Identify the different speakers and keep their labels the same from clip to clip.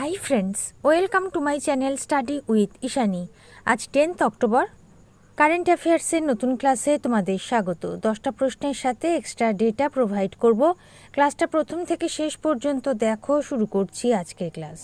Speaker 1: Hi friends welcome to my channel study with Ishani আজ tenth October current অ্যাফেয়ার্সের নতুন ক্লাসে তোমাদের স্বাগত। দশটা প্রশ্নের সাথে এক্সট্রা ডেটা প্রোভাইড করব। ক্লাসটা প্রথম থেকে শেষ পর্যন্ত দেখো, শুরু করছি আজকের ক্লাস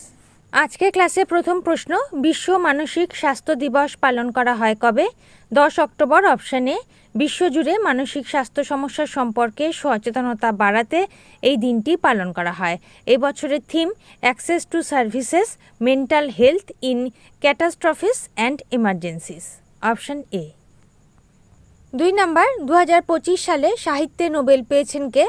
Speaker 1: আজকের ক্লাসে প্রথম প্রশ্ন, বিশ্ব মানসিক স্বাস্থ্য দিবস পালন করা হয় কবে? দশ অক্টোবর অপশানে বিশ্বজুড়ে মানসিক স্বাস্থ্য সমস্যা সম্পর্কে সচেতনতা বাড়াতে এই দিনটি পালন করা হয়। এই বছরের theme access to services mental health in catastrophes and emergencies option A. দুই নম্বর দু হাজার পঁচিশ সালে সাহিত্যে নোবেল পেয়েছেন কে?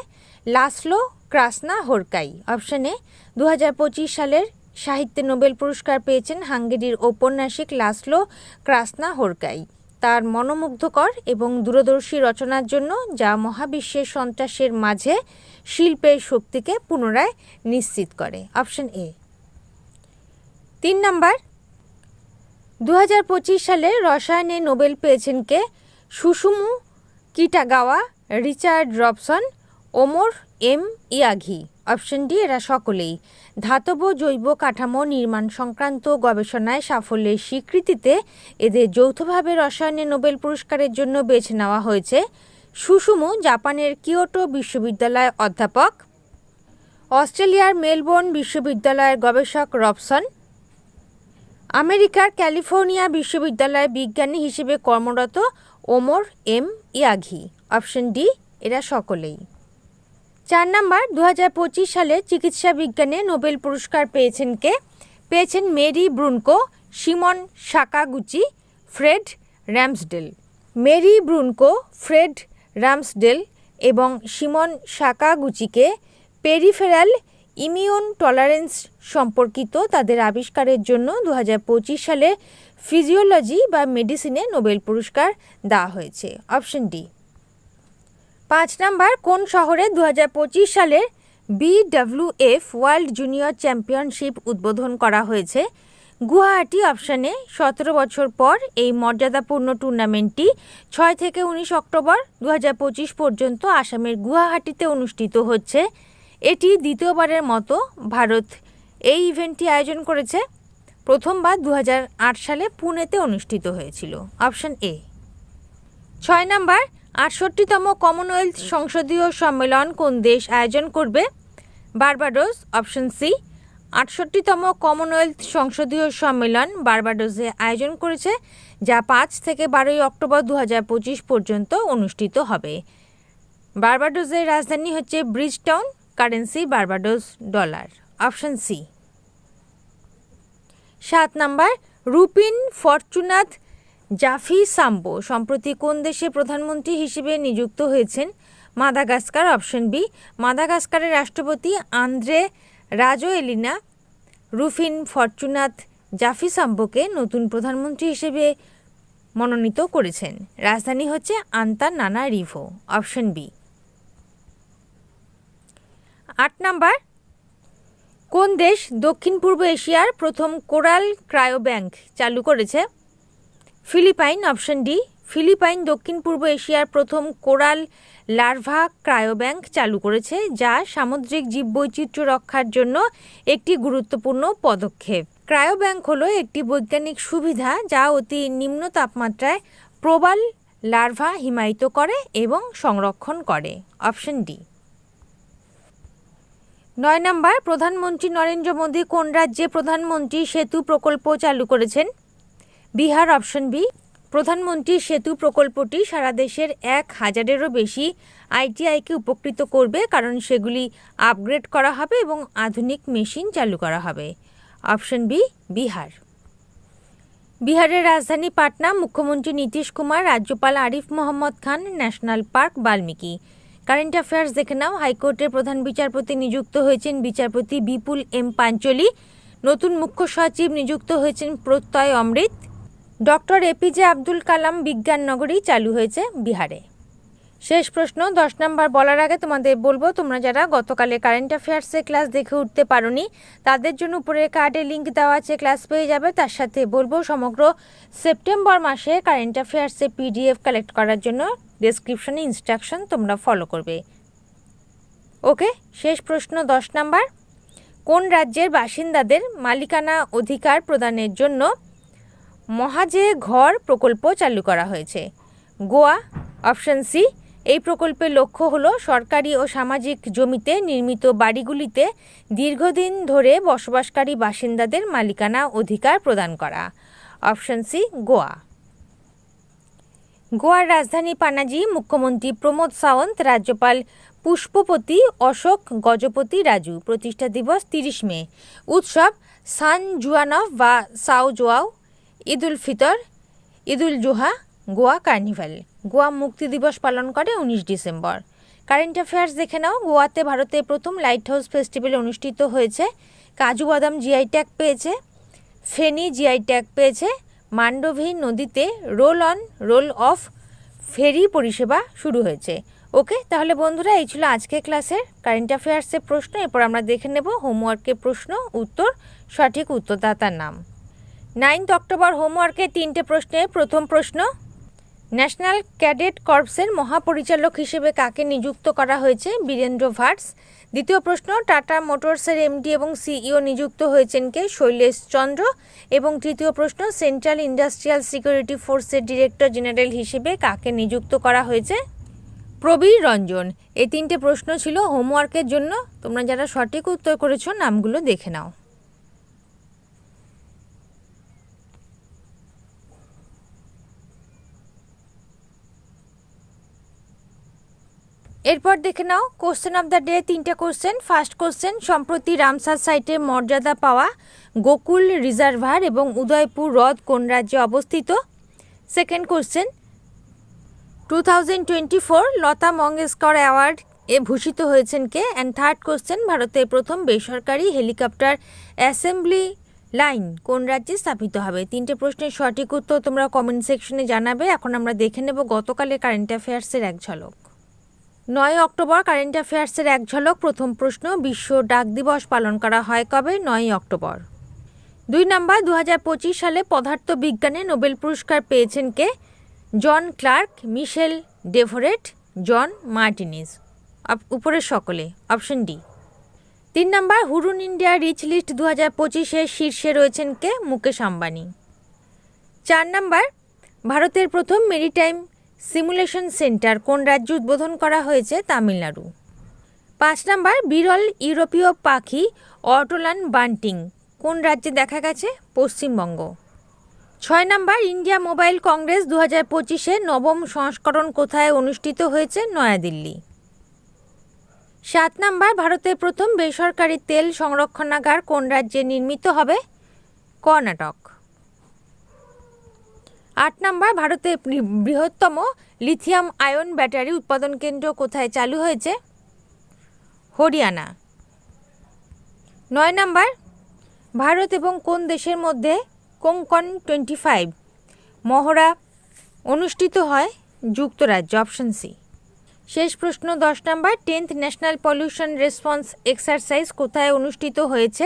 Speaker 1: লাসলো ক্রাসনা হোরকাই অপশানে দু হাজার পঁচিশ সালের সাহিত্যে নোবেল পুরস্কার পেয়েছেন হাঙ্গেরির ঔপন্যাসিক লাসলো ক্রাসনা হোরকাই তার মনোমুগ্ধকর এবং দূরদর্শী রচনার জন্য যা মহাবিশ্বের সন্ত্রাসের মাঝে শিল্পের শক্তিকে পুনরায় নিশ্চিত করে। Option A. তিন নাম্বার। দু সালে রসায়নে নোবেল পেয়েছেন কে? Susumu Kitagawa, Richard Robson, Omar M Yaghi option D, এরা সকলেই। ধাতব জৈব কাঠামো নির্মাণ সংক্রান্ত গবেষণায় সাফল্যের স্বীকৃতিতে এদের যৌথভাবে রসায়নে নোবেল পুরস্কারের জন্য বেছে নেওয়া হয়েছে। সুসুমু জাপানের কিয়োটো বিশ্ববিদ্যালয়ের অধ্যাপক। অস্ট্রেলিয়ার মেলবোর্ন বিশ্ববিদ্যালয়ের গবেষক রবসন। আমেরিকার ক্যালিফোর্নিয়া বিশ্ববিদ্যালয়ের বিজ্ঞানী হিসেবে কর্মরত Omar M Yaghi option D, এরা সকলেই। চার নাম্বার দু সালে চিকিৎসা বিজ্ঞানে নোবেল পুরস্কার পেয়েছেন কে? পেয়েছেন Mary Brunkow, Simon Sakaguchi, Fred Ramsdell. Mary Brunkow, Fred Ramsdell এবং সিমন সাকাগুচিকে পেরিফেরাল ইমিউন টলারেন্স সম্পর্কিত তাদের আবিষ্কারের জন্য দু হাজার পঁচিশ সালে ফিজিওলজি বা মেডিসিনে নোবেল পুরস্কার দেওয়া হয়েছে। Option D. পাঁচ নাম্বার, কোন শহরে দু হাজার সালে বিডব্লিউএফ ওয়ার্ল্ড জুনিয়র চ্যাম্পিয়নশিপ উদ্বোধন করা হয়েছে? গুয়াহাটি অপশানে সতেরো বছর পর এই মর্যাদাপূর্ণ টুর্নামেন্টটি ছয় থেকে উনিশ অক্টোবর দু হাজার পঁচিশ পর্যন্ত আসামের গুয়াহাটিতে অনুষ্ঠিত হচ্ছে। এটি দ্বিতীয়বারের মতো ভারত এই ইভেন্টটি আয়োজন করেছে। প্রথমবার দু হাজার আট সালে পুনেতে অনুষ্ঠিত হয়েছিল। Option A. ছয় নাম্বার আটষট্টিতম কমনওয়েলথ সংসদীয় সম্মেলন কোন দেশ আয়োজন করবে? বার্বাডোস অপশন সি আটষট্টিতম কমনওয়েলথ সংসদীয় সম্মেলন বার্বাডোসে আয়োজন করেছে, যা পাঁচ থেকে বারোই অক্টোবর দু হাজার পঁচিশ পর্যন্ত অনুষ্ঠিত হবে। বার্বাডোসের রাজধানী হচ্ছে Bridgetown currency Barbados dollar option C সাত নাম্বার, রুপিন ফরচুনাথ জাফি সাম্বো সম্প্রতি কোন দেশে প্রধানমন্ত্রী হিসেবে নিযুক্ত হয়েছেন? মাদাগাস্কার অপশন বি, মাদাগাস্কারের রাষ্ট্রপতি আন্দ্রে রাজো এলিনা রুফিন ফরচুনাথ জাফি সাম্বোকে নতুন প্রধানমন্ত্রী হিসেবে মনোনীত করেছেন। রাজধানী হচ্ছে Antananarivo option B. আট নাম্বার, কোন দেশ দক্ষিণ পূর্ব এশিয়ার প্রথম কোরাল ক্রায়ো ব্যাংক চালু করেছে? ফিলিপাইন অপশন ডি, ফিলিপাইন দক্ষিণ পূর্ব এশিয়ার প্রথম কোরাল লার্ভা ক্রায়োব্যাংক চালু করেছে, যা সামুদ্রিক জীববৈচিত্র্য রক্ষার জন্য একটি গুরুত্বপূর্ণ পদক্ষেপ। ক্রায়োব্যাংক হলো একটি বৈজ্ঞানিক সুবিধা যা অতি নিম্ন তাপমাত্রায় প্রবাল লার্ভা হিমায়িত করে এবং সংরক্ষণ করে। Option D. নয় নম্বর, প্রধানমন্ত্রী নরেন্দ্র মোদী কোন রাজ্যে প্রধানমন্ত্রী সেতু প্রকল্প চালু করেছেন? বিহার অপশন বি, প্রধানমন্ত্রী সেতু প্রকল্পটি সারা দেশের এক হাজারেরও বেশি আইটিআইকে উপকৃত করবে, কারণ সেগুলি আপগ্রেড করা হবে এবং আধুনিক মেশিন চালু করা হবে। Option B, Bihar. বিহারের রাজধানী পাটনা, মুখ্যমন্ত্রী নীতিশ কুমার, রাজ্যপাল Arif Mohammad Khan, national park, Valmiki. Current affairs দেখে নাও হাইকোর্টের প্রধান বিচারপতি নিযুক্ত হয়েছেন বিচারপতি বিপুল এম পাঞ্চলি, নতুন মুখ্য সচিব নিযুক্ত হয়েছেন প্রত্যয় অমৃত ডক্টর এপিজে আব্দুল কালাম বিজ্ঞান নগরী চালু হয়েছে বিহারে। শেষ প্রশ্ন, দশ নম্বর বলার আগে তোমাদের বলব, তোমরা যারা গতকালে কারেন্ট অ্যাফেয়ার্সে ক্লাস দেখে উঠতে পারোনি, তাদের জন্য উপরের কার্ডে লিঙ্ক দেওয়া আছে, ক্লাস পেয়ে যাবে। তার সাথে বলব, সমগ্র সেপ্টেম্বর মাসে কারেন্ট অ্যাফেয়ার্সে পিডিএফ কালেক্ট করার জন্য ডেসক্রিপশনে ইনস্ট্রাকশন তোমরা ফলো করবে। ওকে, শেষ প্রশ্ন, দশ নম্বর। কোন রাজ্যের বাসিন্দাদের মালিকানা অধিকার প্রদানের জন্য মহাজে ঘর প্রকল্প চালু করা হয়েছে। গোয়া, অপশন সি, এই প্রকল্পের লক্ষ্য হল সরকারি ও সামাজিক জমিতে নির্মিত বাড়িগুলিতে দীর্ঘদিন ধরে বসবাসকারী বাসিন্দাদের মালিকানা অধিকার প্রদান করা। Option C, Goa. গোয়ার রাজধানী পানাজি মুখ্যমন্ত্রী প্রমোদ সাওন্ত রাজ্যপাল পুষ্পপতি অশোক গজপতি রাজু, প্রতিষ্ঠা দিবস তিরিশ মে। উৎসব সান জুয়ানফ বা সাও জোয়াও ঈদ উল ফিতর ঈদ উল জুহা, গোয়া কার্নিভাল। গোয়া মুক্তি দিবস পালন করে উনিশ ডিসেম্বর। কারেন্ট অ্যাফেয়ার্স দেখে নাও, গোয়াতে ভারতের প্রথম লাইট হাউস ফেস্টিভ্যাল অনুষ্ঠিত হয়েছে। কাজু বাদাম জিআই ট্যাগ পেয়েছে, ফেনী জিআই ট্যাগ পেয়েছে, মান্ডভী নদীতে roll on, roll off ferry পরিষেবা শুরু হয়েছে। ওকে, তাহলে বন্ধুরা, এই ছিল আজকের ক্লাসের কারেন্ট অ্যাফেয়ার্সের প্রশ্ন। এরপর আমরা দেখে নেব হোমওয়ার্কের প্রশ্ন, উত্তর, সঠিক উত্তরদাতার নাম। নাইন্থ অক্টোবর হোমওয়ার্কে তিনটে প্রশ্নে প্রথম প্রশ্ন, ন্যাশনাল ক্যাডেট কর্পসের মহাপরিচালক হিসেবে কাকে নিযুক্ত করা হয়েছে? বীরেন্দ্র ভাটস দ্বিতীয় প্রশ্ন, টাটা মোটরসের এমডি এবং সিইও নিযুক্ত হয়েছেন কে? শৈলেশ চন্দ্র। এবং তৃতীয় প্রশ্ন, সেন্ট্রাল ইন্ডাস্ট্রিয়াল সিকিউরিটি ফোর্সের ডিরেক্টর জেনারেল হিসেবে কাকে নিযুক্ত করা হয়েছে? প্রবীর রঞ্জন। এই তিনটে প্রশ্ন ছিল হোমওয়ার্কের জন্য। তোমরা যারা সঠিক উত্তর করেছ, নামগুলো দেখে নাও। এরপর দেখে নাও কোশ্চেন অফ দ্য ডে তিনটে কোশ্চেন ফার্স্ট কোশ্চেন সম্প্রতি রামসার সাইটের মর্যাদা পাওয়া গোকুল রিজার্ভার এবং উদয়পুর হ্রদ কোন রাজ্যে অবস্থিত? Second question two thousand twenty four Lata Mangeshkar award এ ভূষিত হয়েছেন কে? অ্যান্ড থার্ড কোশ্চেন ভারতের প্রথম বেসরকারি হেলিকপ্টার অ্যাসেম্বলি লাইন কোন রাজ্যে স্থাপিত হবে? তিনটে প্রশ্নের সঠিক উত্তর তোমরা কমেন্ট সেকশনে জানাবে। এখন আমরা দেখে নেব গতকালের কারেন্ট অ্যাফেয়ার্সের এক ঝলক। নয় অক্টোবর কারেন্ট অ্যাফেয়ার্সের এক ঝলক। প্রথম প্রশ্ন, বিশ্ব ডাক দিবস পালন করা হয় কবে? নয় অক্টোবর। দুই নাম্বার দু পঁচিশ সালে পদার্থ বিজ্ঞানে নোবেল পুরস্কার পেয়েছেন কে? John Clarke, Michel Devoret, John Martinis আপ- উপরের সকলে, অপশন ডি। তিন number, Hurun India rich list দু হাজার পঁচিশের শীর্ষে রয়েছেন কে? মুকেশ আম্বানি। চার নাম্বার, ভারতের প্রথম মেরিটাইম সিমুলেশন সেন্টার কোন রাজ্যে উদ্বোধন করা হয়েছে তামিলনাড়ু পাঁচ নাম্বার, বিরল ইউরোপীয় পাখি অটোলান বান্টিং, কোন রাজ্যে দেখা গেছে? পশ্চিমবঙ্গ। ছয় নাম্বার, ইন্ডিয়া মোবাইল কংগ্রেস দু হাজার পঁচিশে নবম সংস্করণ কোথায় অনুষ্ঠিত হয়েছে? নয়াদিল্লি। সাত নাম্বার, ভারতের প্রথম বেসরকারি তেল সংরক্ষণাগার কোন রাজ্যে নির্মিত হবে? কর্ণাটক। আট নাম্বার, ভারতের বৃহত্তম লিথিয়াম আয়ন ব্যাটারি উৎপাদন কেন্দ্র কোথায় চালু হয়েছে? হরিয়ানা। নয় নাম্বার, ভারত এবং কোন দেশের মধ্যে কোঙ্কন টোয়েন্টি ফাইভ মহড়া অনুষ্ঠিত হয়? যুক্তরাজ্য, অপশন সি। শেষ প্রশ্ন দশ number, tenth national pollution response exercise কোথায় অনুষ্ঠিত হয়েছে?